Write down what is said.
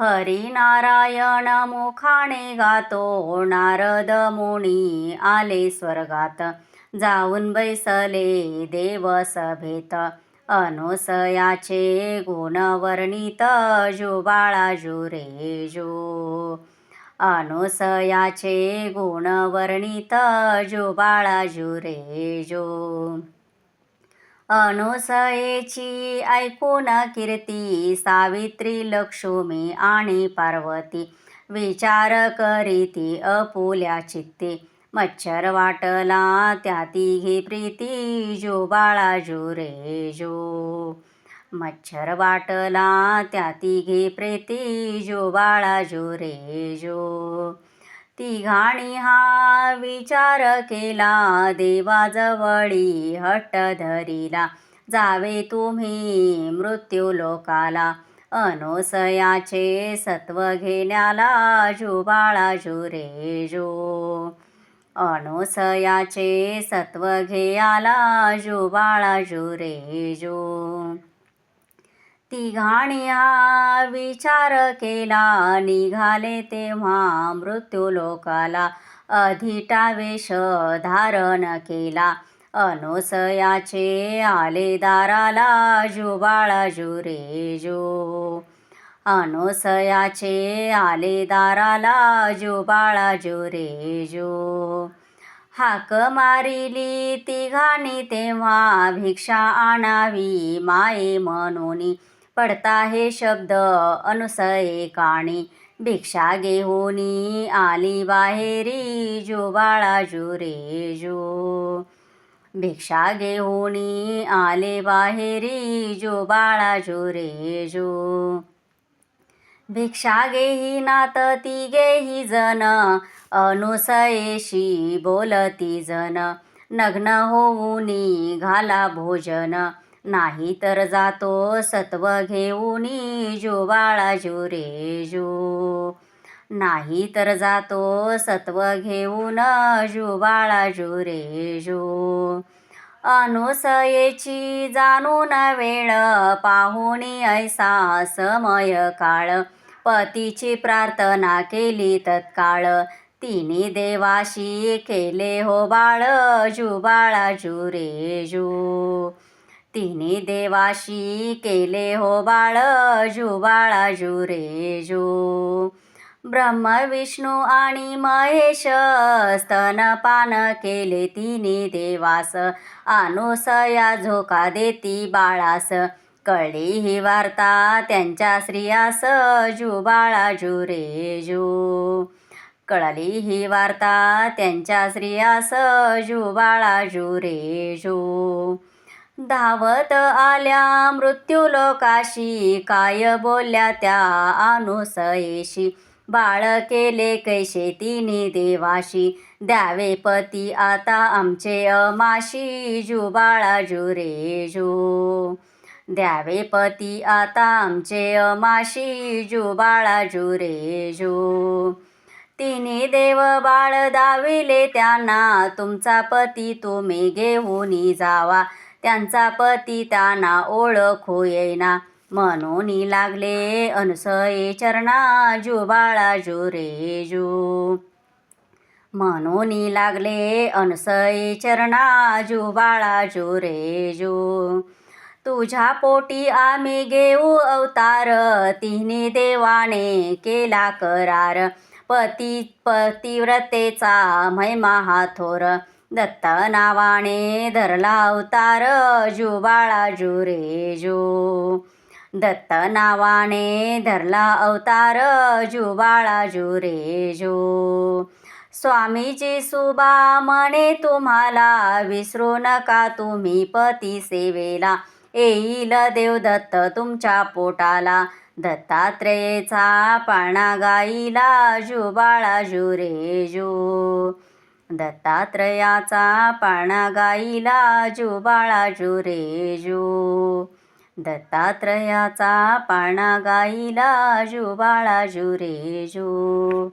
हरिनारायण मुखाने गातो नारद मुनी आले स्वर्गात. जाऊन बैसले देव सभेत अनुसयाचे गुण वर्णित जुबाळा जुरे जो अनुसयाचे गुण वर्णित जुबाळा जुरे जो अनुसयेची ऐकून कीर्ती सावित्री लक्ष्मी आणि पार्वती. विचार करीती अपुल्या चित्ते. मच्छर वाटला त्या तिघी प्रीती जो बाळा जो रे जो. मच्छर वाटला त्या तिघी प्रीती जो बाळा जो रे जो. तिघाणी हा विचार केला देवाजवळी हट्ट धरिला. जावे तुम्ही मृत्यू लोकाला अनुसयाचे सत्व घेण्याला जुबाळा जुरे जो अनुसयाचे सत्व घेयाला जुबाळा जुरे जो तिघाणी हा विचार केला. निघाले तेव्हा मृत्यू लोकाला अधिटावेश धारण केला. अनुसयाचे आले दाराला जुबाळा जुरे जो अनुसयाचे आले दाराला जुबाळा जुरे जो हाक मारिली तिघाणी तेव्हा भिक्षा आणावी माये म्हणून. पडता हे शब्द अनुसये काणी. भिक्षा घेऊनी आली बाहेरी जो बाळा जुरे जो. भिक्षा घेऊनी आले बाहेरी जो बाळा जुरे जो. भिक्षा घेही नात ती गेही जण अनुसयेशी बोलती जण नग्न होऊनी घाला भोजन नाही तर जातो सत्व घेऊन जो बाळा जो रे जो नाही तर जातो सत्व घेऊन जो बाळा जो रे जो अनुसयेची जाणून वेळ पाहुणी ऐसा समय काळ. पतीची प्रार्थना केली तत्काळ. तिने देवाशी केले हो बाळ जू बाळा जू रे जू तिने देवाशी केले हो बाळ जू बाळा जू रे जू. ब्रह्म विष्णू आणि महेश स्तनपान केले तिने देवास. अनुसया झोका देती बाळास. कळली ही वार्ता त्यांच्या स्त्रियास जू बाळा जू रे जू. कळली ही वार्ता त्यांच्या स्त्रियास जू बाळा जू रे जू. धावत आल्या मृत्यूलोकाशी. काय बोलल्या त्या अनुसयेशी? बाळ केले कैसे तिने देवाशी. द्यावे पती आता आमचे अमाशी जू बाळा जू रे जू. द्यावे पती आता आमचे अमाशी जू बाळा जू रे जू. तिने देव बाळ दाविले त्यांना. तुमचा पती तुम्ही घेऊन जावा. त्यांचा पती त्यांना ओळखू येईना. म्हणून लागले अनुसये चरणा जू बाळा जू रे जू. म्हणून लागले अनुसये चरणा जू बाळा रे जू. तुझ्या पोटी आम्ही घेऊ अवतार तिने देवाने केला करार. पती पतिव्रतेचा महिमा हा थोर. दत्त नावाने धरला अवतार जू बाळा जू रे जू दत्त नावाने धरला अवतार जू बाळा जू रे जू स्वामीची सुबा म्हणे तुम्हाला विसरू नका तुम्ही पती सेवेला. येईल देवदत्त तुमच्या पोटाला. दत्तात्रेयचा पाळणा गाईला जू बाळा जू रे जू दत्तात्रयाचा पाळणा गाईला जू बाळा रे जू. दत्तात्रयाचा पाळणा गाईला जू बाळा रे जू.